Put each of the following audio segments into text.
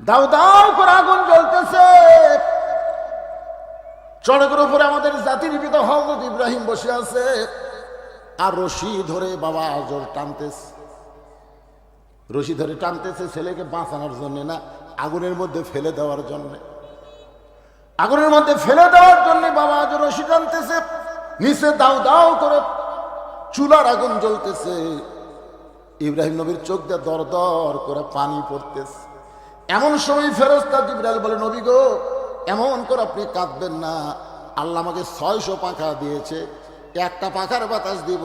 দাও দাও করে আগুন জ্বলতেছে। চড়কের উপরে আমাদের জাতির পিতা হজরত ইব্রাহিম বসে আছে। আর রশি ধরে বাবা আজর টানতেছে। রশি ধরে টানতেছে ছেলেকে বাঁচানোর জন্য না, আগুনের মধ্যে ফেলে দেওয়ার জন্য। আগুনের মধ্যে ফেলে দেওয়ার জন্য বাবা আজ রশি টানতেছে। নিচে দাও দাও করে চুলার আগুন জ্বলতেছে। ইব্রাহিম নবীর চোখ দিয়ে দর দর করে পানি পড়তেছে। এমন সময় ফেরস্তা জিব্রাইল বলে, নবী গো, এমন করে আপনি কাঁদবেন না। আল্লাহ আমাকে ছয়শো পাখা দিয়েছে। একটা পাখার বাতাস দিব,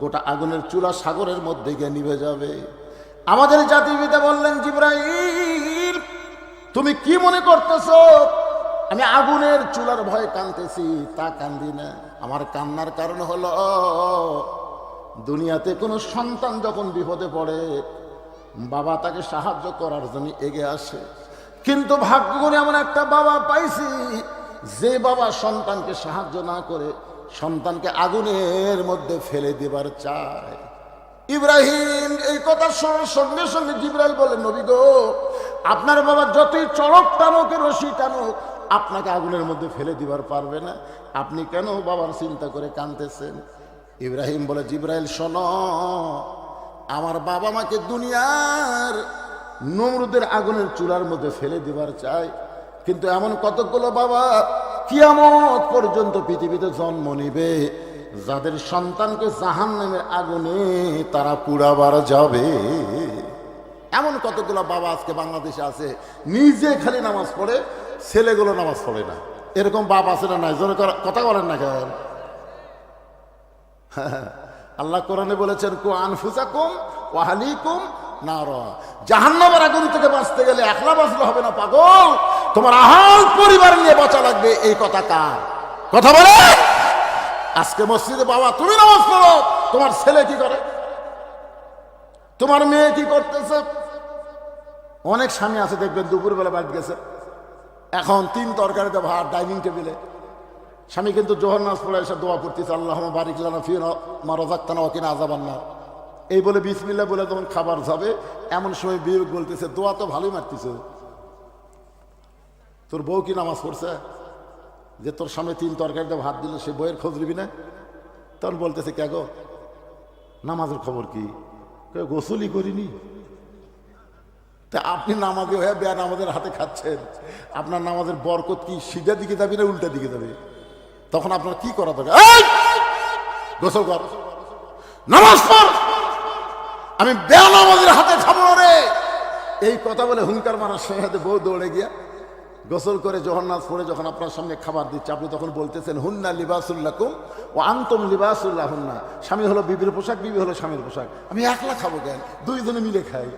গোটা আগুনের চুলা সাগরের মধ্যে গিয়ে নিভে যাবে। আমাদের জাতিবিদা বললেন, জিব্রাইল, তুমি কি মনে করতেছ? আমি আগুনের চুলার ভয়ে কানতেছি তা কান্দি না। আমার কান্নার কারণ হলো, দুনিয়াতে কোনো সন্তান যখন বিপদে পড়ে বাবা তাকে সাহায্য করার জন্য এগে আসে। কিন্তু ভাগ্য করে এমন একটা বাবা পাইছি, যে বাবা সন্তানকে সাহায্য না করে সন্তানকে আগুনের মধ্যে ফেলে দেবার চায়। ইব্রাহিম এই কথা শোনার সঙ্গে সঙ্গে জিব্রাইল বলে, নবী গো, আপনার বাবা যতই চড়ক টানুক, রশি টানুক, আপনাকে আগুনের মধ্যে ফেলে দিবার পারবে না। আপনি কেন বাবার চিন্তা করে কানতেছেন ইব্রাহিম বলে, জিব্রাইল, শোনো আমার বাবা মাকে দুনিয়ার নমরুদের আগুনের চুলার মধ্যে ফেলে দেবার চাই কিন্তু এমন কতগুলো বাবা কিয়ামত পর্যন্ত পৃথিবীতে জন্ম নিবে, যাদের সন্তানকে জাহান নামের আগুনে তারা পুড়াবার যাবে। এমন কতগুলো বাবা আজকে বাংলাদেশে আছে, নিজে খালি নামাজ পড়ে, ছেলেগুলো নামাজ পড়ে না। এরকম বাপ আছে না নাই? কথা বলেন না কেন? আল্লাহ কোরআনে বলেছেন, কু আনফুসাকুম ওয়াহালিকুম নার। জাহান্নামের আগুন থেকে বাঁচতে গেলে একলা বাঁচলে হবে না, পাগল। তোমার আহাল পরিবার নিয়ে বাঁচা লাগবে, এই কথা কার? কথা বলে? আজকে মসজিদে বাবা, তুমি নামাজ পড়ো। তোমার ছেলে কি করে? তোমার মেয়ে কি করতেছে? অনেক স্বামী আছে, দেখবেন দুপুরবেলা বাড়ি গেছে। এখন তিন তরকারিতে ভাত, ডাইনিং টেবিলে। স্বামী কিন্তু জোহর নামাজ পড়ে এসে দোয়া করতেছে আল্লাহ বারিক লানা ফির মা রজাক্তানা ওকিনা আজাবান না এই বলে বিসমিল্লা বলে যখন খাবার যাবে, এমন সময় বিবেক বলতেছে, দোয়া তো ভালোই মারতেছে। তোর বউ কি নামাজ পড়ছে? যে তোর স্বামী তিন তরকারিতে ভাত দিল, সে বইয়ের খোঁজ নিবি না? তখন বলতেছে, কে গো? নামাজের খবর কি? গোসলই করিনি। তা আপনি নামাজে হয়ে বেয়া নামাজের হাতে খাচ্ছেন। আপনার নামাজের বরকত কি সিধা দিকে যাবি না উল্টা দিকে যাবে? তখন আপনার কি করা দরকার? গোসল কর। নামাজ পড়। আমি বেয়া নামাজের হাতে খাব রে। এই কথা বলে হুঙ্কার মারার সঙ্গে বউ দৌড়ে গিয়া গোসল করে জগন্নাথ পড়ে যখন আপনার সামনে খাবার দিচ্ছে, আপনি তখন বলতেছেন, হুন্না লিবাসুল্লাহ কুম ও আন্তম লিবাসুল্লাহ হুন্না স্বামী হলো বিবির পোশাক, বিবি হলো স্বামীর পোশাক। আমি একলা খাব কেন? দুইজনে মিলে খাই।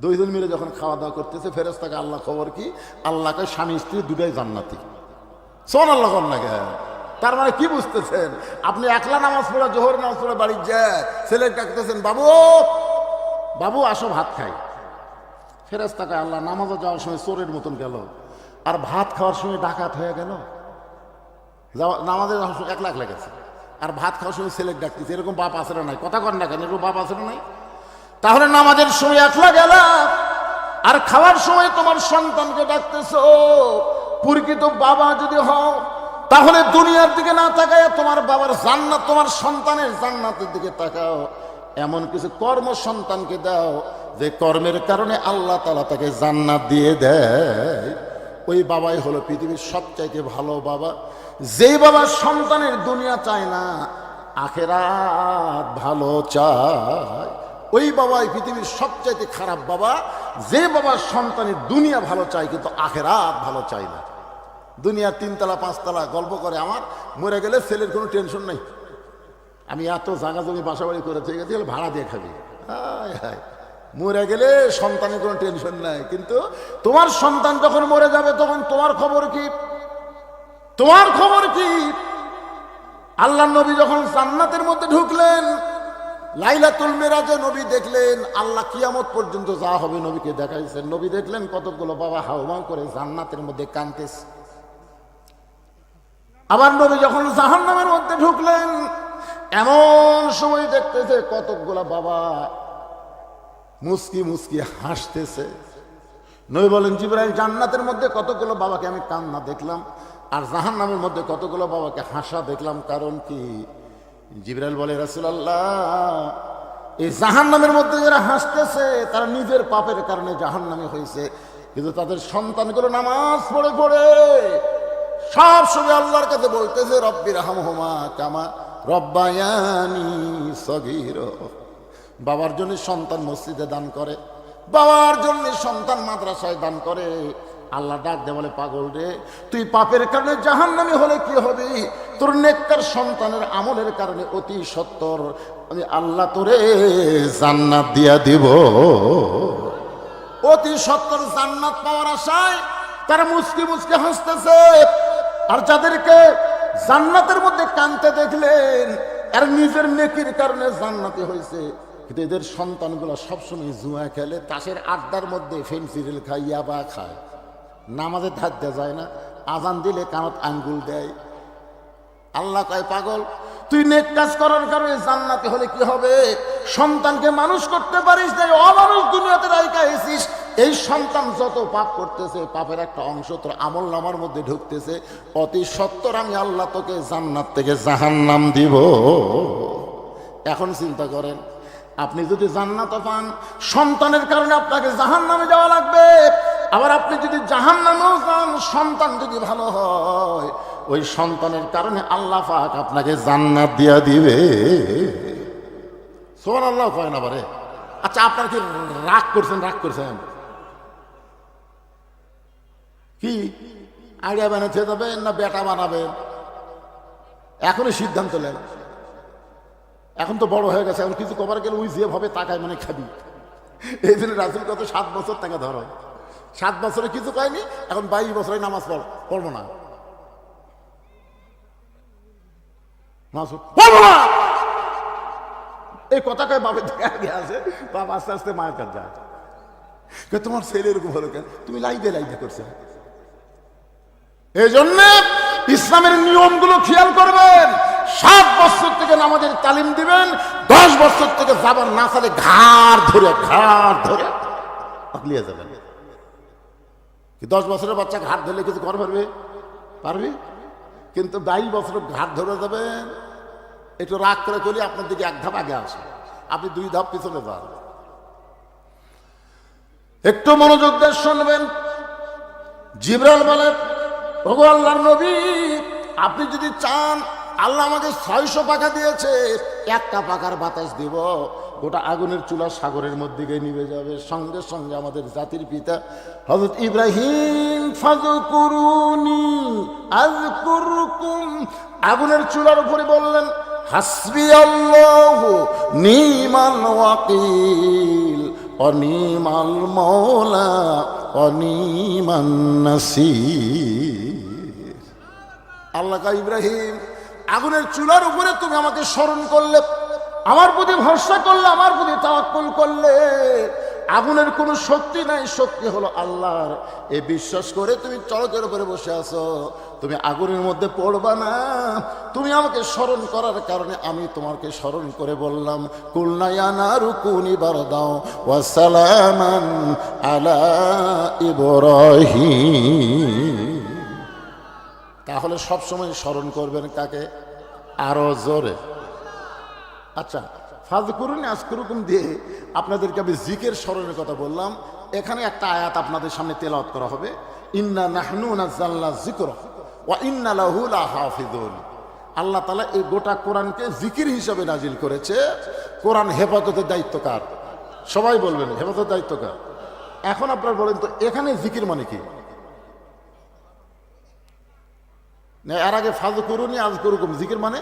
দুইজন মিলে যখন খাওয়া দাওয়া করতেছে ফেরেস্তাকে আল্লাহ খবর কি? আল্লাহকে স্বামী স্ত্রী দুটাই জান্নাতি। সোন আল্লাহ কর না তার মানে কি বুঝতেছেন? আপনি একলা নামাজ পড়ে, জোহর নামাজ পড়ে বাড়ি যায়, ছেলে ডাকতেছেন, বাবু বাবু, আসো, ভাত খাই। ফেরেস্তাকে আল্লাহ, নামাজে যাওয়ার সময় চোরের মতন গেল। আর ভাত খাওয়ার সময় ডাকাত হয়ে গেল? নামাজের নামাজে যাওয়ার সময় একলা একলা গেছে। আর ভাত খাওয়ার সময় ছেলে ডাকতেছে, এরকম বাপ আসে না নাই? কথা কর না কেন? এরকম বাপ আসে না নাই? তাহলে নামাজের সময় একলা গেল? আর খাওয়ার সময় তোমার সন্তানকে ডাকতেছ? প্রকৃত বাবা যদি হও, তাহলে দুনিয়ার দিকে না তাকায় তোমার বাবার জান্নাত, তোমার সন্তানের জান্নাতের দিকে তাকাও। এমন কিছু কর্ম সন্তানকে দাও, যে কর্মের কারণে আল্লাহ তালা তাকে জান্নাত দিয়ে দেয়। ওই বাবাই হলো পৃথিবীর সবচাইতে ভালো বাবা। যেই বাবা সন্তানের দুনিয়া চায় না, আখেরাত ভালো চায়। ওই বাবাই পৃথিবীর সবচাইতে খারাপ বাবা। যে বাবার সন্তানের দুনিয়া ভালো চায়, কিন্তু আখেরাত ভালো চায় না। দুনিয়ার তিনতলা, পাঁচতলা, গল্প করে আমার, মরে গেলে ছেলের কোনো টেনশন নাই। আমি এত জায়গা জমি বাসা বাড়ি করে গেছি ভাড়া দিয়ে খাবি। হায় হায়। মরে গেলে সন্তানের কোনো টেনশন নাই, কিন্তু তোমার সন্তান যখন মরে যাবে, তখন তোমার খবর কি? তোমার খবর কি? আল্লাহ নবী যখন জান্নাতের মধ্যে ঢুকলেন, লাইলাতুল মেরাজে নবী দেখলেন, আল্লাহ কিয়ামত পর্যন্ত যা হবে নবীকে দেখাইছেন। নবী দেখলেন কতগুলো বাবা হাওমাও করে জান্নাতের মধ্যে কানতেছে আবার নবী যখন জাহান্নামের মধ্যে ঢুকলেন, এমন সময় দেখতেছে কতকগুলা বাবা মুসকি মুসকি হাসতেছে। নই বলেন, জিব্রাইল, জান্নাতের মধ্যে কতগুলো বাবাকে আমি কান্না দেখলাম আর জাহান নামের মধ্যে কতগুলো বাবাকে হাসা দেখলাম। কারণ কি? জিব্রাইল বলে, রাসূলুল্লাহ, এই জাহান নামের মধ্যে যারা হাসতেছে, তারা নিজের পাপের কারণে জাহান নামে হয়েছে। কিন্তু তাদের সন্তানগুলো নামাজ পড়ে পড়ে। সব সময় আল্লাহর কাছে বলতেছে রব্বির হামহমা কামা রব্বায়ানি সগির। বাবার জন্য সন্তান মসজিদে দান করে, বাবার জন্য সন্তান মাদ্রাসায় দান করে। আল্লাহ ডাক দে বলে, পাগল রে, তুই পাপের কারণে জাহান নামে হলে কি হবে? তোর নেককার সন্তানের আমলের কারণে অতি সত্তর। আমি আল্লাহ তোরে জান্নাত দিয়া দিব। অতি সত্তর জান্নাত পাওয়ার আশায় তারা মুসকি মুসকি হাসতেছে। আর যাদেরকে জান্নাতের মধ্যে কানতে দেখলেন আর নিজের নেকির কারণে জান্নাতি হয়েছে। কিন্তু এদের সন্তানগুলো সবসময় জুয়া খেলে, তাসের আড্ডার মধ্যে ফেন্সিরিল খায়, ইয়াবা খায়। নামাজে ধার দেওয়া যায় না, আজান দিলে কানত আঙ্গুল দেয়। আল্লাহ কয়, পাগল, তুই নেক কাজ করার কারণে জান্নাতে হলে কি হবে? সন্তানকে মানুষ করতে পারিস এই অমানুষ দুনিয়াতে রাইকা এসিস এই সন্তান যত পাপ করতেছে পাপের একটা অংশ তোর আমল নামার মধ্যে ঢুকতেছে। অতি সত্তর আমি আল্লাহ তোকে জান্নাত থেকে জাহান্নাম দিব। এখন চিন্তা করেন, আপনি যদি জান্নাত পান, সন্তানের কারণে আপনাকে জাহান নামে যাওয়া লাগবে। আবার আপনি যদি জাহান নামেও যান, সন্তান যদি ভালো হয়, ওই সন্তানের কারণে আল্লাহ পাক আপনাকে জান্নাত দিয়া দিবে। সোমান আল্লাহ কয় না বারে? আচ্ছা আপনার কি রাগ করছেন? রাগ করছেন? কি? আইডিয়া বানাতে যাবেন না বেটা বানাবেন? এখনই সিদ্ধান্ত নেন। এখন তো বড় হয়ে গেছে, এখন কিছু কবার গেলে ওই যেভাবে তাকায় মানে খাবি। এই জন্য রাসুল কত সাত বছর তাকে ধরো। সাত বছরে কিছু পাইনি এখন বাইশ বছরে নামাজ পড় পড়ব না। এই কথা কয় বাপের দিকে আগে আছে বাপ আস্তে আস্তে মায়ের কাছে যায়। তোমার ছেলে এরকম হলো কেন? তুমি লাইদে লাইদে করছে। এই জন্য ইসলামের নিয়মগুলো খেয়াল করবেন। সাত বছর থেকে নামাজের তালিম দিবেন, দশ বছর থেকে যাবার না চালে ঘাড় ধরে ঘাড় ধরে পাকলিয়ে যাবেন। দশ বছরের বাচ্চা ঘাট ধরলে কিছু কর পারবে? পারবে? কিন্তু বাইশ বছর ঘাট ধরে যাবেন, একটু রাগ করে চলি, আপনার দিকে এক ধাপ আগে আসে। আপনি দুই ধাপ পিছনে যান। একটু মনোযোগ দিয়ে শুনবেন। জিবরাল বলে ওগো আল্লাহর নবী, আপনি যদি চান, আল্লাহ আমাকে ছয়শো পাখা দিয়েছে, একটা পাখার বাতাস দিব, গোটা আগুনের চুলা সাগরের মধ্যে গিয়ে নিভে যাবে। সঙ্গে সঙ্গে আমাদের জাতির পিতা হজরত ইব্রাহিম আগুনের চুলার উপরে বললেন, হাসবি আল্লাহ নিমাল ওয়াকিল অনিমাল মৌলা অনিমান আল্লাহ ইব্রাহিম, আগুনের চুলার উপরে তুমি আমাকে স্মরণ করলে, আমার প্রতি ভরসা করলে, আমার প্রতি তাওয়াক্কুল করলে। আগুনের কোনো শক্তি নাই, শক্তি হলো আল্লাহর। এ বিশ্বাস করে তুমি চড়কের উপরে বসে আছো। তুমি আগুনের মধ্যে পড়বা না। তুমি আমাকে স্মরণ করার কারণে আমি তোমাকে স্মরণ করে বললাম কুলনায়ানা রুকুনি বারদাও ওয়াসালামান আলা ইব্রাহিম। তাহলে সব সময় স্মরণ করবেন কাকে? আরও জোরে। আচ্ছা ফাজ করুন আজ করুকুম দিয়ে আপনাদেরকে আমি জিকের স্মরণের কথা বললাম। এখানে একটা আয়াত আপনাদের সামনে তেলাওয়াত করা হবে। ইন্না নাহনু নাজ্জাল্লা জিকর ওয়া ইন্না লাহু লাহাফিজুন আল্লাহ তাআলা এই গোটা কোরআনকে জিকির হিসাবে নাজিল করেছে। কোরআন হেফাজতের দায়িত্ব কার? সবাই বলবেন, হেফাজতের দায়িত্ব কার? এখন আপনারা বলেন তো, এখানে জিকির মানে কি? এর আগে ফাজ করুনি আজ করুকুম জিকির মানে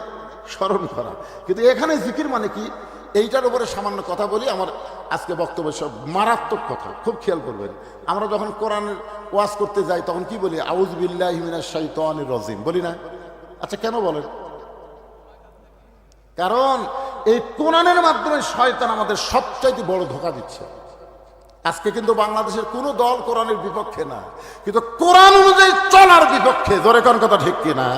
স্মরণ করা। কিন্তু এখানে জিকির মানে কি? এইটার উপরে সামান্য কথা বলি, আমার আজকে বক্তব্য সব মারাত্মক কথা, খুব খেয়াল করবেন। আমরা যখন কোরআনের ওয়াজ করতে যাই, তখন কি বলি? আউজ বিল্লাহ রজিম। বলি না? আচ্ছা কেন বলেন? কারণ এই কোরআনের মাধ্যমে শয়তান আমাদের সবচাইতে বড় ধোকা দিচ্ছে। আজকে কিন্তু বাংলাদেশের কোনো দল কোরআনের বিপক্ষে না, কিন্তু কোরআন অনুযায়ী চলার বিপক্ষে, জোরে কোন কথা ঠিক কিনা?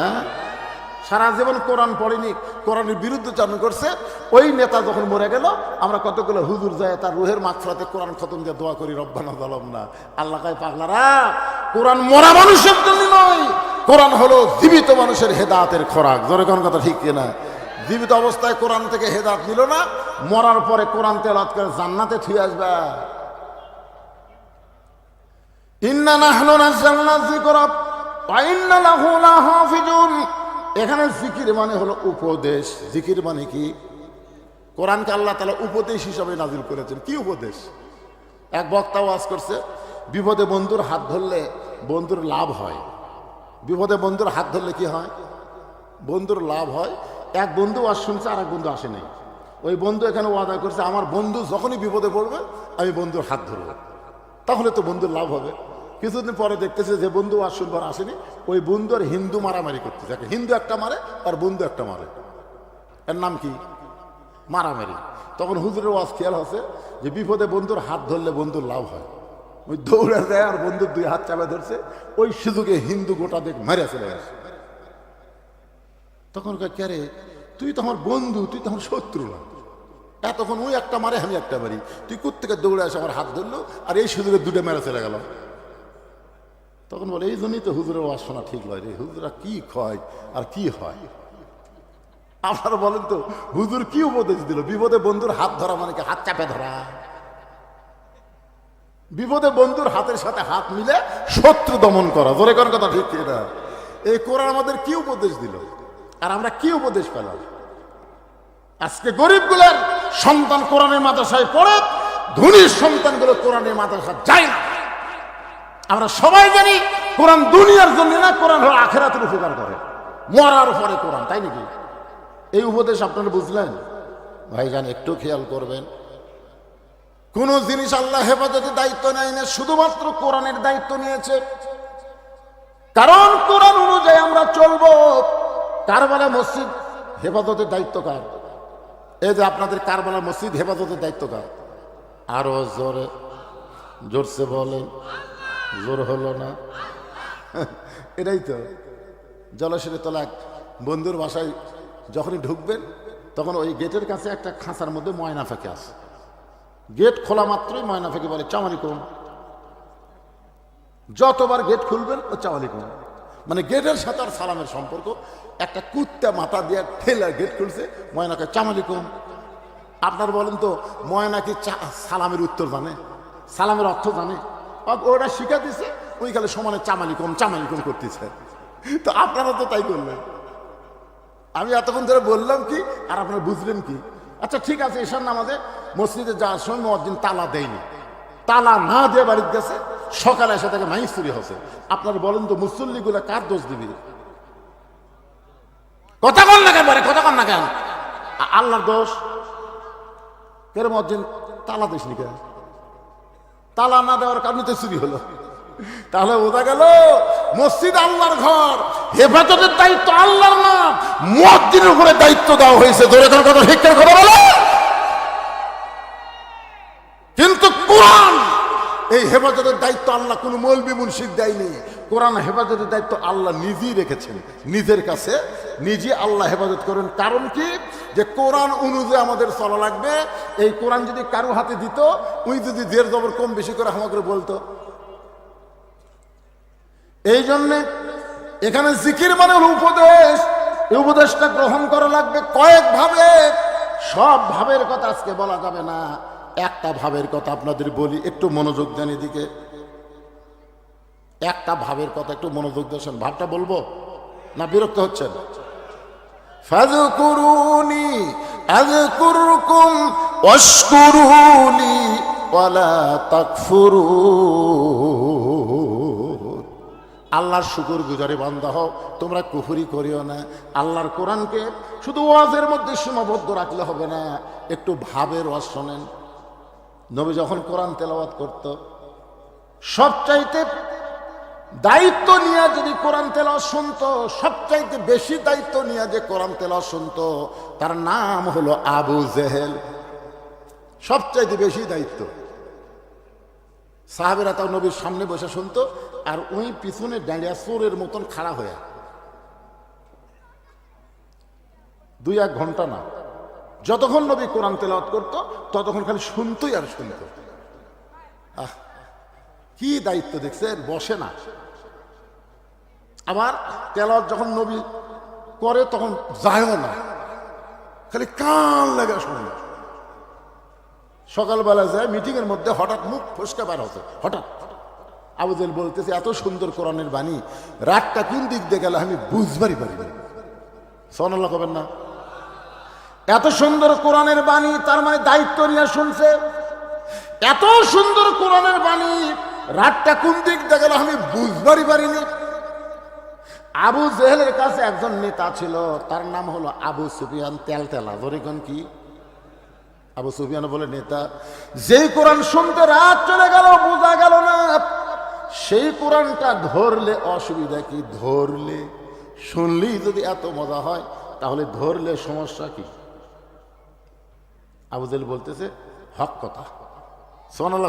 সারা জীবন কোরআন পড়েনি, কোরআনের বিরুদ্ধে বিরুদ্ধচারণ করছে, ওই নেতা যখন মরে গেল, আমরা কতগুলো হুজুর যায়, তার রুহের মাকফরাতে কোরআন খতম দিয়ে দোয়া করি, রব্বানা দলম না। আল্লাহ কায়, পাগলারা, কোরআন মরা মানুষের জন্য নয়, কোরআন হলো জীবিত মানুষের হেদাতের খোরাক। জোরে কোন কথা ঠিক কিনা? জীবিত অবস্থায় কোরআন থেকে হেদাত নিল না, মরার পরে কোরআন তেলাত করে জান্নাতে থুয়ে আসবে। ইন্না এখানে জিকির মানে হলো উপদেশ। জিকির মানে কি? কোরআনকে আল্লাহ তাআলা উপদেশ হিসাবে নাজিল করেছেন। কি উপদেশ? এক বক্তা ওয়াজ করছে, বিপদে বন্ধুর হাত ধরলে বন্ধুর লাভ হয়। বিপদে বন্ধুর হাত ধরলে কি হয়? বন্ধুর লাভ হয়। এক বন্ধু ওয়াজ শুনছে আর এক বন্ধু আসে নাই। ওই বন্ধু এখানে ওয়াদা করছে, আমার বন্ধু যখনই বিপদে পড়বে, আমি বন্ধুর হাত ধরবো। তাহলে তো বন্ধুর লাভ হবে। কিছুদিন পরে দেখতেছে যে বন্ধু আর শুনবার আসেনি, ওই বন্ধু আর হিন্দু মারামারি করতেছে একটা হিন্দু একটা মারে, আর বন্ধু একটা মারে। এর নাম কি? মারামারি। তখন হুজুরের ওয়াজ খেয়াল হচ্ছে যে বিপদে বন্ধুর হাত ধরলে বন্ধুর লাভ হয়। ওই দৌড়ে দেয় আর বন্ধুর দুই হাত চাপে ধরছে, ওই সুযোগে হিন্দু গোটা দেখ মেরে চলে গেছে। তখন কে তুই তো আমার বন্ধু, তুই তো আমার শত্রু না। এতক্ষণ ওই একটা মারে, আমি একটা মারি। তুই কোথেকে দৌড়ে আসে আমার হাত ধরলো, আর এই সুযোগে দুটো মেরে চলে গেল। তখন বলে, এই জন্যই তো হুজুরের ওয়াজ শোনা ঠিক নয় রে। হুজুরা কি খয় আর কি হয়? আপনারা বলেন তো, হুজুর কি উপদেশ দিল? বিপদে বন্ধুর হাত ধরা মানে কি হাত চাপে ধরা? বিপদে বন্ধুর হাতের সাথে হাত মিলে শত্রু দমন করা। জোরে কোন কথা ঠিক এটা এই কোরআন আমাদের কি উপদেশ দিল? আর আমরা কি উপদেশ পেলাম? আজকে গরিবগুলোর সন্তান কোরআনের মাদ্রাসায় পড়ে ধনীর সন্তানগুলো কোরআনের মাদ্রাসা যায় না। আমরা সবাই জানি কোরআন দুনিয়ার জন্য না, কোরআন হলো আখেরাতের উপকার করে। মরার পরে কোরআন, তাই নাকি? এই উপদেশ আপনারা বুঝলেন? ভাইজান, একটু খেয়াল করবেন। কোন জিনিস আল্লাহ হেফাজতের দায়িত্ব নেয় না, শুধুমাত্র কোরআনের দায়িত্ব নিয়েছে। কারণ কোরআন অনুযায়ী আমরা চলবো। কারবালা মসজিদ হেফাজতের দায়িত্ব কার? এই যে আপনাদের কারবালা মসজিদ হেফাজতের দায়িত্ব কার? আরও জোরে, জোরসে বলেন। জোর হলো না। এটাই তো। জলসের তলা এক বন্ধুর বাসায় যখনই ঢুকবেন, তখন ওই গেটের কাছে একটা খাঁচার মধ্যে ময়না ফেঁকে আসে গেট খোলা মাত্রই ময়না ফেঁকে বলে চামালি কম যতবার গেট খুলবেন, ও চামালি কম মানে গেটের সাথে আর সালামের সম্পর্ক, একটা কুত্তা মাথা দিয়ে ঠেলা গেট খুলছে ময়নাকে চামালি কম আপনার বলেন তো, ময়না কি সালামের উত্তর জানে? সালামের অর্থ জানে? ওরা শিখা দিছে ওইখানে সমানে চামালি কম চামালি কম করতেছে। তো আপনারা তো তাই করলেন। আমি এতক্ষণ ধরে বললাম কি, আর আপনারা বুঝলেন কি? আচ্ছা ঠিক আছে এসার নামাজে মসজিদে যাওয়ার সময় মসজিদ তালা দেয়নি। তালা না দিয়ে বাড়িতে গেছে, সকালে এসে তাকে মাইস হচ্ছে আপনারা বলেন তো, মুসল্লিগুলো কার দোষ দিবি? কথা কন না কেন বলে, কথা কন না কেন? আল্লাহর দোষ? কেন মসজিদ তালা দিস নি কেন তালা না দেওয়ার কারণে তো চুরি হলো। তাহলে বোঝা গেল, মসজিদ আল্লাহর ঘর। হেফাজতের দায়িত্ব আল্লাহর না। মসজিদের উপরে দায়িত্ব দেওয়া হয়েছে। ধরে ধরে কথা শিক্ষার কথা বলো। কিন্তু কোরআন, এই হেফাজতের দায়িত্ব আল্লাহ কোনো মৌলবি মুন্সিদ দেয়নি। কোরআন হেফাজতের দায়িত্ব আল্লাহ নিজেই রেখেছেন। নিজের কাছে নিজে আল্লাহ হেফাজত করেন। কারণ কি? যে কোরআন অনুযায়ী আমাদের চলা লাগবে, এই কোরআন যদি কারও হাতে দিত, উনি যদি দেড় জবর কম বেশি করে আমাকে বলতো। এই জন্যে এখানে জিকির মানে হলো উপদেশ। এই উপদেশটা গ্রহণ করা লাগবে কয়েক ভাবে। সব ভাবের কথা আজকে বলা যাবে না। একটা ভাবের কথা আপনাদের বলি, একটু মনোযোগ দেন এদিকে। একটা ভাবের কথা একটু মনোযোগ দিয়েছেন ভাবটা বলব না বিরক্ত হচ্ছেন? ফাজকুরুনি আযকুরকুম ওয়াশকুরুনি ওয়ালা তাকফুরুন আল্লাহর শুকুর গুজারি বান্দা হও, তোমরা কুফুরি করিও না। আল্লাহর কোরআনকে শুধু ওয়াজের মধ্যে সীমাবদ্ধ রাখলে হবে না, একটু ভাবের ওয়াজ শোনেন। নবী যখন কোরআন তেলাওয়াত করত, সবচাইতে দায়িত্ব নিয়ে যদি কোরআন তেলাওয়াত শুনতো, সবচাইতে বেশি দায়িত্ব নিয়ে যে কোরআন তেলাওয়াত শুনতো, তার নাম হলো আবু জেহেল। সবচাইতে বেশি দায়িত্ব। সাহাবেরা তাও নবীর সামনে বসে শুনতো, আর ওই পিছনে ডাঁড়িয়া চোরের মতন খাড়া হয়ে। দুই এক ঘণ্টা না। যতক্ষণ নবী কোরআন তেলাওয়াত করতো, ততক্ষণ খালি শুনতোই আর শুনতো। আহ কি দায়িত্ব দেখছেন বসে না। আবার তেলাওয়াত যখন নবী করে, তখন যায়ও না। খালি কান লাগা শুনে। সকালবেলা যায় মিটিং এর মধ্যে হঠাৎ মুখ ফসকা বার হতো হঠাৎ। আবুজেল বলতেছে, এত সুন্দর কোরআনের বাণী। রাতটা কোন দিক দিয়ে গেলে আমি বুঝবারই পারিনি। সোনাল্লাহ কবেন না। এত সুন্দর কোরআনের বাণী, তার মানে দায়িত্ব নিয়ে শুনছে। এত সুন্দর কোরআনের বাণী রাতটা কোন দিক গেল আমি বুঝবারই পারিনি। আবু জেহেলের কাছে একজন নেতা ছিল, তার নাম হলো আবু সুফিয়ান। তেল তেলা ধরেকন কি? আবু সুফিয়ান বলে, নেতা, যেই কোরআন শুনতে রাত চলে গেল, বোঝা গেল না। সেই কোরআনটা ধরলে অসুবিধা কি? ধরলে। শুনলেই যদি এত মজা হয়, তাহলে ধরলে সমস্যা কি? আবুজেল বলতেছে, হক কথা। সোনালা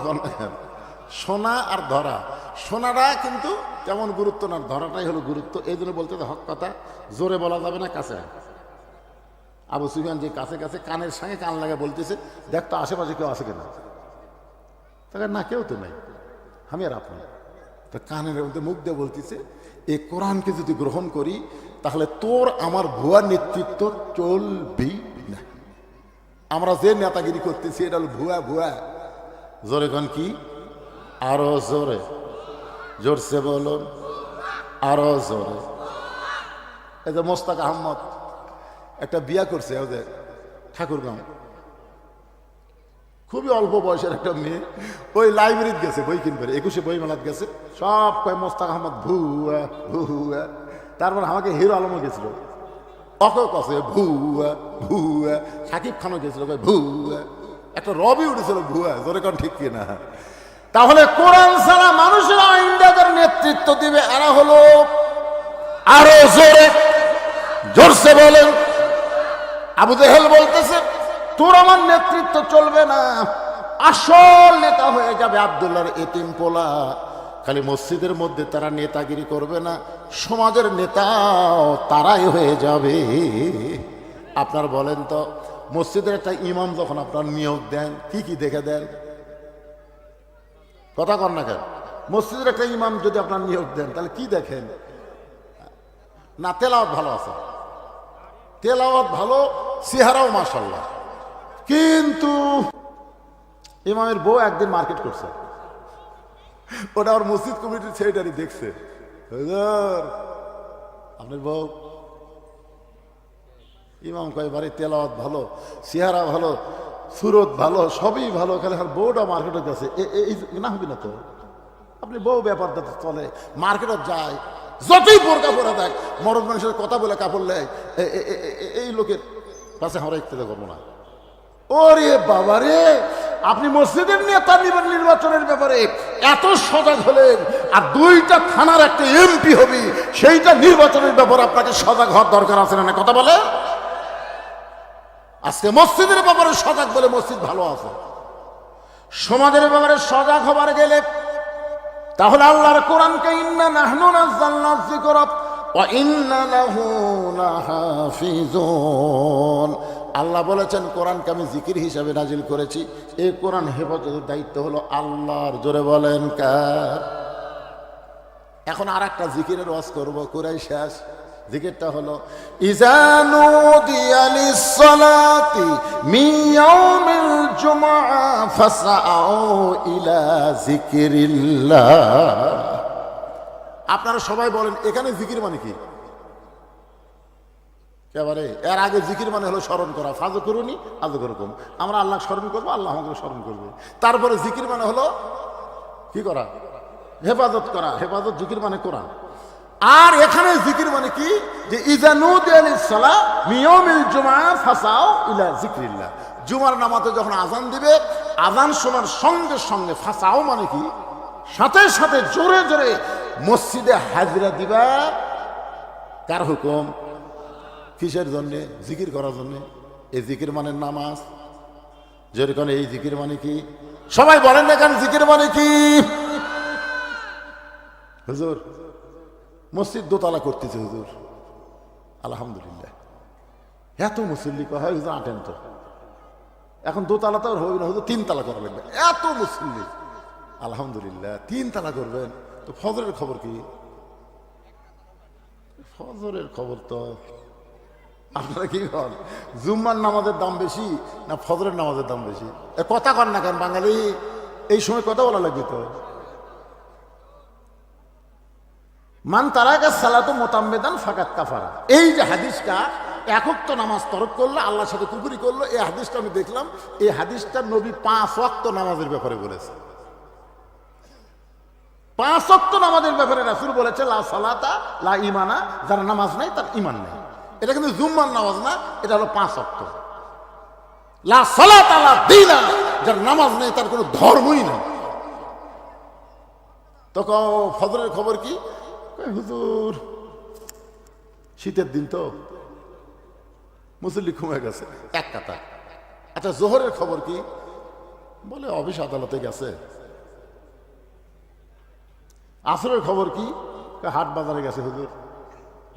শোনা আর ধরা। শোনাটা কিন্তু তেমন গুরুত্ব না, ধরাটাই হলো গুরুত্ব। এই জন্য বলতে হক কথা, জোরে বলা যাবে না, কাছে। আবু সুফিয়ান যে কাছে কাছে কানের সঙ্গে কান লাগা বলতেছে, দেখ তো আশেপাশে কেউ আছে কিনা? তাকে না, কেউ তো নাই। আমি আর আপনি। তো কানের মধ্যে মুখ দিয়ে বলতেছে, এই কোরআনকে যদি গ্রহণ করি, তাহলে তোর আমার ভুয়া নেতৃত্ব চলবেই না। আমরা যে নেতাগিরি করতেছি, এটা হলো ভুয়া ভুয়া। জোরে কি? আরও জোরে। জোরসে বলুন, আরও জোরে। এই যে মোস্তাক আহমদ একটা বিয়া করছে ওদের ঠাকুরগাঁও। খুবই অল্প বয়সের একটা মেয়ে। ওই লাইব্রেরিত গেছে, বই কিনবে, একুশে বই মেলাত গেছে। সব কয়, মোস্তাক আহমদ, ভুয়া ভুয়া। তারপর আমাকে হিরো আলমও গেছিল। অক কসে, ভুয়া ভুয়া। সাকিব খানও গেছিল ভুয়া। একটা রবি উঠেছিল, ভুয়া। জোরে কন ঠিক কিনা? তাহলে কোরআন ছাড়া মানুষেরা ইন্ডিয়াদের নেতৃত্ব দিবে এরা হলো আরও জোরে, জোরসে বলেন। আবু জেহেল বলতেছে, তোর আমার নেতৃত্ব চলবে না। আসল নেতা হয়ে যাবে আবদুল্লাহর এতিম পোলা। খালি মসজিদের মধ্যে তারা নেতাগিরি করবে না, সমাজের নেতাও তারাই হয়ে যাবে। আপনার বলেন তো, মসজিদের একটা ইমাম যখন আপনার নিয়োগ দেন, কি কি দেখে দেন? কথা কর না কেন? মসজিদের একটা ইমাম যদি আপনার নিয়োগ দেন, তাহলে কি দেখেন? না, তেলাওয়াত ভালো আছে। তেলাওয়াত ভালো, চেহারাও মাসাল্লাহ কিন্তু ইমামের বউ একদিন মার্কেট করছে। ওটা আমার মসজিদ কমিটির সেক্রেটারি দেখছে। আপনার বউ, ইমাম কয়বারে তেলাওয়াত ভালো, চেহারা ভালো সুরত ভালো, সবই ভালো, খালি আর বউটা মার্কেটে গেছে। এই না হবি না তো? আপনি বউ ব্যাপারটা চলে মার্কেটে যায়, যতই বোরকা পরে দেয় মরদ মানুষের কথা বলে কাপড় এ- এই লোকের কাছে আমরা ইত্যাদি করব না। ওরে বাবা রে, আপনি মসজিদের নিবেন নির্বাচনের ব্যাপারে, এত সজাগ হলেন, আর দুইটা থানার একটা এমপি হবি, সেইটা নির্বাচনের ব্যাপারে আপনাকে সজাগ হওয়ার দরকার আছে না কথা বলে? আজকে মসজিদের ব্যাপারে সজাগ বলে মসজিদ ভালো আছে। সমাজের ব্যাপারে সজাগ হবার গেলে তাহলে আল্লাহর কোরআনকে ইন্না নাহনু আল্লাহ বলেছেন, কোরআনকে আমি জিকির হিসাবে নাজিল করেছি। এই কোরআন হেফাজতের দায়িত্ব হলো আল্লাহর, জোরে বলেন কার? এখন আর একটা জিকিরের ওয়াজ করব কোরাই শেষ। জিকিরটা হলো ইজানু দিয়ালিস সালাতি মিয়াউমিল জুমআ ফাসআউ ইলা যিকিরিল্লাহ। আপনারা সবাই বলেন, এখানে জিকির মানে কি? এবারে এর আগে জিকির মানে হলো স্মরণ করা। ফাজো করুনি আজও করুন আমরা আল্লাহ স্মরণ করব, আল্লাহ আমাকে স্মরণ করবে। তারপরে জিকির মানে হলো কি করা? হেফাজত করা। হেফাজত জিকির মানে কোরআন। আর এখানে জিকির মানে কি? যে জুমার নামাতে যখন আজান দিবে আজান শোনার সঙ্গে সঙ্গে ফাসাও মানে কি? সাথে সাথে জোরে জোরে মসজিদে হাজিরা দিবা। কার হুকুম? কিসের জন্যে? জিকির করার জন্যে। এই জিকির মানে নামাজ। যেরকম এই জিকির মানে কি? সবাই বলেন না কেন জিকির মানে কি? হুজুর মসজিদ দোতলা করতেছে হুজুর। আলহামদুলিল্লাহ। এত মুসল্লি কয়, হয় হুজুর, আটেন তো। এখন দোতলা তো হবে না হুজুর তিন তালা করা লাগবে। এত মুসল্লি। আলহামদুলিল্লাহ তিন তালা করবেন। তো ফজরের খবর কি? ফজরের খবর তো আপনারা কি কন জুম্মার নামাজের দাম বেশি না ফজরের নামাজের দাম বেশি? কথা কন না কেন বাঙালি? এই সময় কথা বলা লাগবে তো। মান তারাকা সালাতু মোতাম্মেদান ফাকাত কাফারা। এই যে হাদিসটা একক তো নামাজ তরক করল, আল্লাহর সাথে কুকুরি করল, এই হাদিসটা আমি দেখলাম, এই হাদিসটা নবী পাঁচ ওয়াক্ত নামাজের ব্যাপারে বলেছে। পাঁচ ওয়াক্ত নামাজের ব্যাপারে রাসূল বলেছে, লা সালাতা, লা ইমানা যার নামাজ নাই, তার ইমান নেই। এটা কিন্তু জুম্মার নামাজ না, এটা হলো পাঁচ ওয়াক্ত। লা সালাতা, লা দিনা, যার নামাজ নেই, তার কোনো ধর্মই নেই। তখন ফজরের খবর কি? হুজুর, শীতের দিন তো, মুসল্লি ঘুমে গেছে, এক কাতা। আচ্ছা জোহরের খবর কি? বলে, অফিস আদালতে গেছে। আসরের খবর কি? হাট বাজারে গেছে হুজুর।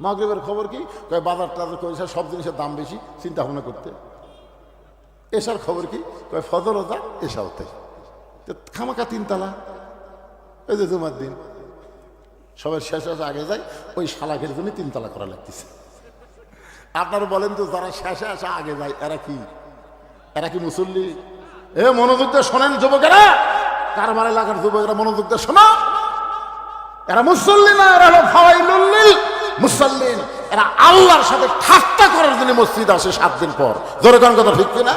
মাগরিবের খবর কি? কয়, বাজার টাজার করেছে, সব জিনিসের দাম বেশি, চিন্তা ভাবনা করতে। এসার খবর কি? কয়, ফজর ওজা এসা হতে খামাকা তিনতলা। এই যে জুমার দিন। সবার শেষ শেষ আগে যায় ওই শালাকের জন্য তিনতলা করা লাগতেছে। আপনারা বলেন তো যারা শেষে আসে আগে যায়, এরা কি? এরা কি মুসল্লি? এ, মনোযোগ দিয়ে শোনেন যুবকেরা। কারবার এলাকার যুবকেরা মনোযোগ শোনো। এরা মুসল্লি না, এরা হলো ফাওয়াইলুল্লিল মুসল্লিন। এরা আল্লাহর সাথে ঠাট্টা করার জন্য মসজিদ আসে সাত দিন পর। জোরে কোন কথা ঠিক কিনা?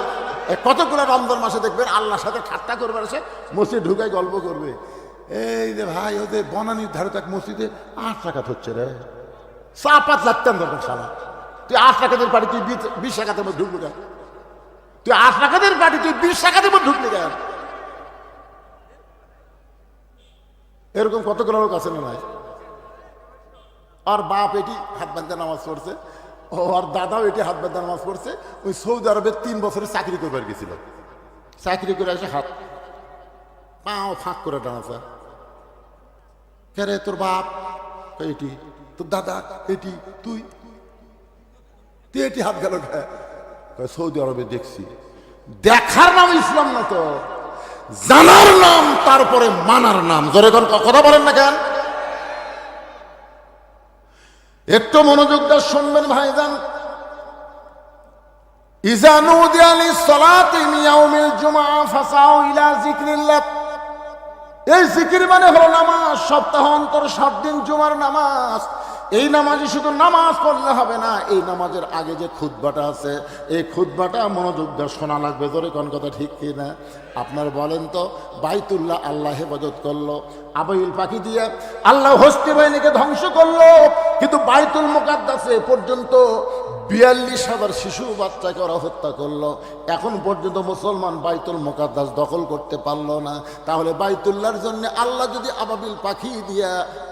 কতগুলো রমজান মাসে দেখবেন আল্লাহর সাথে ঠাট্টা করবে আসে, মসজিদ ঢুকায় গল্প করবে। এই যে ভাই ওদের বনানির ধারে এক মসজিদে আট টাকা হচ্ছে রে। চা পাঁচ লাগতেন দরকার সালা তুই আট টাকাদের বাড়ি তুই বিশ- টাকাতে মধ্যে ঢুকলি কেন? তুই আট টাকাদের বাড়ি তুই বিশ টাকাতে মধ্যে ঢুকলি কেন? এরকম কতগুলো লোক আছে না নাই আর বাপ এটি হাত বাঁধতে নামাজ পড়ছে, ও আর দাদাও এটি হাত বাঁধতে নামাজ পড়ছে, ওই সৌদি আরবে তিন বছরের চাকরি করবার গেছিল। চাকরি করে এসে হাত পাও ফাঁক করে টানাছে। কে রে তোর বাপ। এটি তোর দাদা, এটি তুই। তুই এটি হাত গেল সৌদি আরবে দেখছি। দেখার নাম ইসলাম না তো। জানার নাম, তারপরে মানার নাম। জোরে কথা বলেন না কেন? একটু মনোযোগ দিয়ে শুনবেন ইজা নুদি আলি সালাতি মিয়াউমিল জুমআ, ফাসাউ ইলা যিকরিল্লাহ। এই জিকির মানে হলো নামাজ। সপ্তাহ অন্তর সাত দিন জুমার নামাজ। এই নামাজে শুধু নামাজ পড়লে হবে না, এই নামাজের আগে যে খুতবাটা আছে, এই খুতবাটা মনোযোগ দিয়ে শোনা লাগবে। ধরে কোন কথা ঠিক কি না আপনার বলেন তো, বাইতুল্লাহ আল্লাহ হেফাজত করল আবাইল পাখি দিয়ে আল্লাহ হস্তি বাহিনীকে ধ্বংস করল। কিন্তু বাইতুল মোকাদ্দাসে পর্যন্ত বিয়াল্লিশ হাজার শিশু বাচ্চাকে ওরা হত্যা করল। এখন পর্যন্ত মুসলমান বাইতুল মোকাদ্দাস দখল করতে পারল না। তাহলে বাইতুল্লাহর জন্য আল্লাহ যদি আবাবিল পাখি দিয়া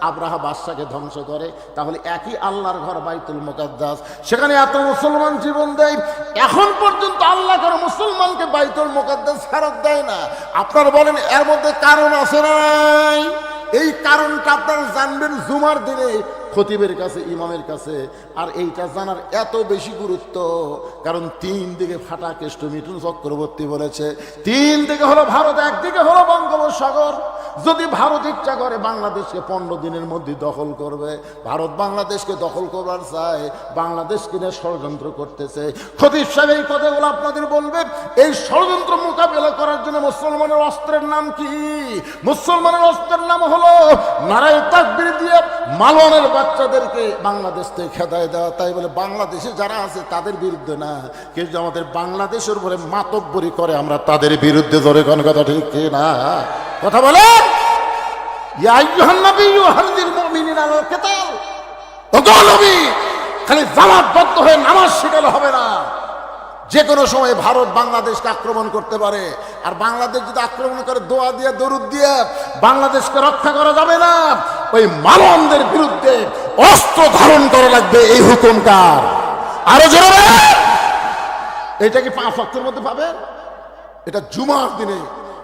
আব্রাহা বাদশাকে ধ্বংস করে, তাহলে একই আল্লাহর ঘর বাইতুল মোকাদ্দাস। সেখানে এত মুসলমান জীবন দেয়, এখন পর্যন্ত আল্লাহ করে মুসলমানকে বাইতুল মোকাদ্দাস ফেরত দেয়। না। আপনার বলেন, এর মধ্যে কারণ আছে না নাই? এই কারণটা আপনারা জানবেন জুমার দিনে। খতিবের কাছে, ইমামের কাছে। আর এইটা জানার এত বেশি গুরুত্ব, কারণ তিন দিকে ফাটা কেষ্ট মিঠুন চক্রবর্তী বলেছে, তিন দিকে হলো ভারত, একদিকে হলো বঙ্গোপসাগর। যদি ভারত ইচ্ছা করে বাংলাদেশকে পনেরো দিনের মধ্যে দখল করবে, ভারত বাংলাদেশকে দখল করবার চায় বাংলাদেশকে নিয়ে ষড়যন্ত্র করতেছে। খতিব সাহেব এই কথাগুলো আপনাদের বলবে, এই ষড়যন্ত্র মোকাবেলা করার জন্য মুসলমানের অস্ত্রের নাম কি? মুসলমানের অস্ত্রের নাম হলো নারায় তাকবির দিয়ে মালওয়ানের বাচ্চাদেরকে বাংলাদেশ থেকে খেদায় দেওয়া, তাই বলে বাংলাদেশে যারা আছে তাদের বিরুদ্ধে না। কিন্তু আমাদের বাংলাদেশের উপরে মাতব্বরি করে আমরা তাদের বিরুদ্ধে ধরে কোন কথা ঠিক না? কথা বলে? খালি জামাতবদ্ধ হয়ে নামাজ শিখালে হবে না। যে কোনো সময় ভারত বাংলাদেশকে আক্রমণ করতে পারে। আর বাংলাদেশ যদি আক্রমণ করে দোয়া দিয়ে, দরুদ দিয়ে, বাংলাদেশকে রক্ষা করা যাবে না। ওই মালনদের বিরুদ্ধে অস্ত্র ধারণ করা লাগবে, এই হুকুম কার? আরও জোরে এটা কি পাঁচ অক্ষের মধ্যে পাবেন? এটা জুমার দিনে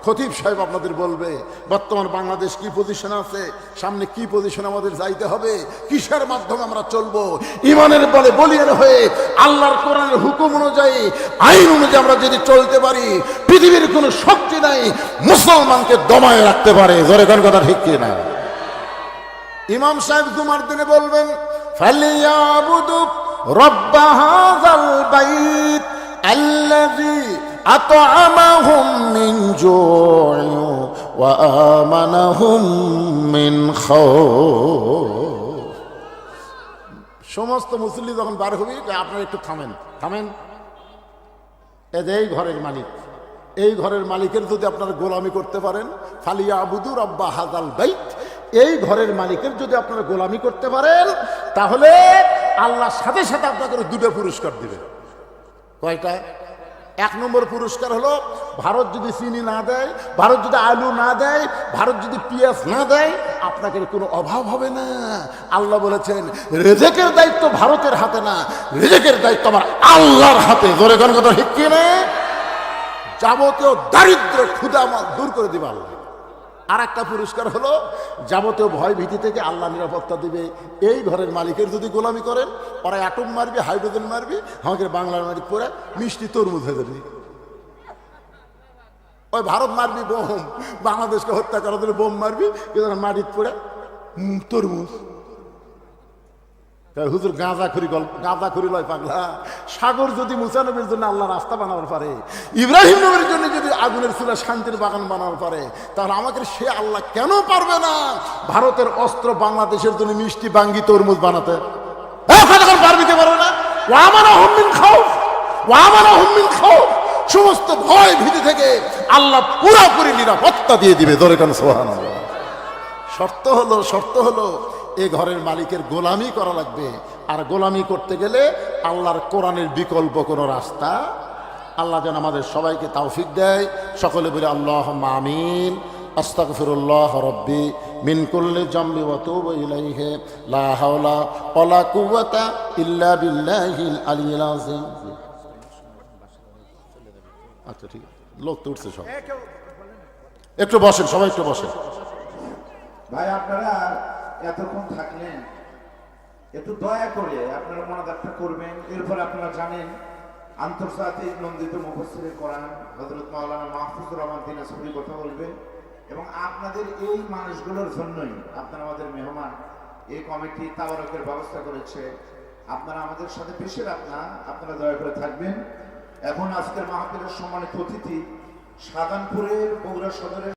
খতিব সাহেব আপনাদের বলবে, বর্তমান বাংলাদেশ কি পজিশন আছে? সামনে কি পজিশন আমাদের যাইতে হবে? কিসের মাধ্যমে আমরা চলবো? ইমানের বলে বলিয়ান হয়ে আল্লাহর কোরআনের হুকুম অনুযায়ী, আইন অনুযায়ী আমরা যদি চলতে পারি, পৃথিবীর কোনো শক্তি নাই, মুসলমানকে দমায় রাখতে পারে। জোরে কোন কথা ঠিক কি না ইমাম সাহেব জুমার দিনে বলবেন, ফালিয়াবুদু রব্ব মিন সমস্ত মুসল্লি যখন বার হবি আপনারা একটু থামেন। থামেন। এই ঘরের মালিক, এই ঘরের মালিকের যদি আপনারা গোলামি করতে পারেন ফালিয়া আবুদুর আব্বা হাজাল বাইত এই ঘরের মালিকের যদি আপনারা গোলামি করতে পারেন, তাহলে আল্লাহ সাথে সাথে আপনাকে দুটো পুরস্কার দিবে। কয়টা? এক নম্বর পুরস্কার হলো, ভারত যদি চিনি না দেয়, ভারত যদি আলু না দেয়, ভারত যদি পেঁয়াজ না দেয়, আপনাকে কোনো অভাব হবে না। আল্লাহ বলেছেন, রেজেকের দায়িত্ব ভারতের হাতে না, রেজেকের দায়িত্ব আমার আল্লাহর হাতে। জোরে কোন কথা ঠিক কি না যাবতীয় দারিদ্র ক্ষুদা দূর করে দিবে আল্লাহ। আর একটা পুরস্কার হলো, যাবতীয় ভয় ভীতি থেকে আল্লাহ নিরাপত্তা দিবে। এই ঘরের মালিকের যদি গোলামি করেন, ওরা অ্যাটম মারবি, হাইড্রোজেন মারবি আমাকে বাংলার মালিক পরে মিষ্টি তরমুজ হয়ে যাবে। ওই ভারত মারবি বোম, বাংলাদেশকে হত্যা করার জন্য বোম মারবি মাটির পড়ে তরমুজ। হুজুর, গাঁজা খুরি গল্প গাঁজা খুরি লয় পাগলা। সাগর যদি মুসা নবীর জন্য আল্লাহ রাস্তা বানাবার পারে, ইব্রাহিম নবীর জন্য যদি আগুনের চুলা শান্তির বাগান বানাবার পারে, তাহলে আমাকে সে আল্লাহ কেন পারবে না? ভারতের অস্ত্র বাংলাদেশের জন্য মিষ্টি বাঙ্গি তরমুজ বানাতে। পার দিতে পারবে না? ওয়ামানা হম্মিন খাও ওয়ামানা হম্মিন খাও সমস্ত ভয় ভীতি থেকে আল্লাহ পুরাপুরি নিরাপত্তা দিয়ে দিবে। দরে কেন সোহান শর্ত হলো শর্ত হলো এ ঘরের মালিকের গোলামি করা লাগবে। আর গোলামি করতে গেলে আল্লাহর কোরআনের বিকল্প কোনো রাস্তা। আল্লাহ যেন আমাদের সবাইকে তাওফিক দেয়। সকলে বলে আল্লাহ আমিন। আস্তাগফিরুল্লাহ রব্বি মিন কুল্লি জামবি ওয়া তুবু ইলাইহি। লা হাওলা ওয়ালা কুওয়াতা ইল্লা বিল্লাহিল আলিয়্যিল আযীম। আচ্ছা ঠিক আছে। লোক তো উঠছে সব। একটু বসেন, সবাই একটু বসেন। ভাই, আপনারা এতক্ষণ থাকলেন, একটু দয়া করে আপনারা মনাদারটা করবেন। এরপর আপনারা জানেন, আন্তর্জাতিক নন্দিত মুখস্থির কোরআন হজরত মাওলানা মাহফুজুর রহমান দিনাজপুরি কথা বলবে এবং আপনাদের এই মানুষগুলোর জন্যই আপনারা আমাদের মেহমান, এই কমিটি তাবারকের ব্যবস্থা করেছে। আপনারা আমাদের সাথে বেশি রাত না, আপনারা দয়া করে থাকবেন। এখন আজকের মাহফিলের সম্মানিত অতিথি সাধানপুরের বগুড়া সদরের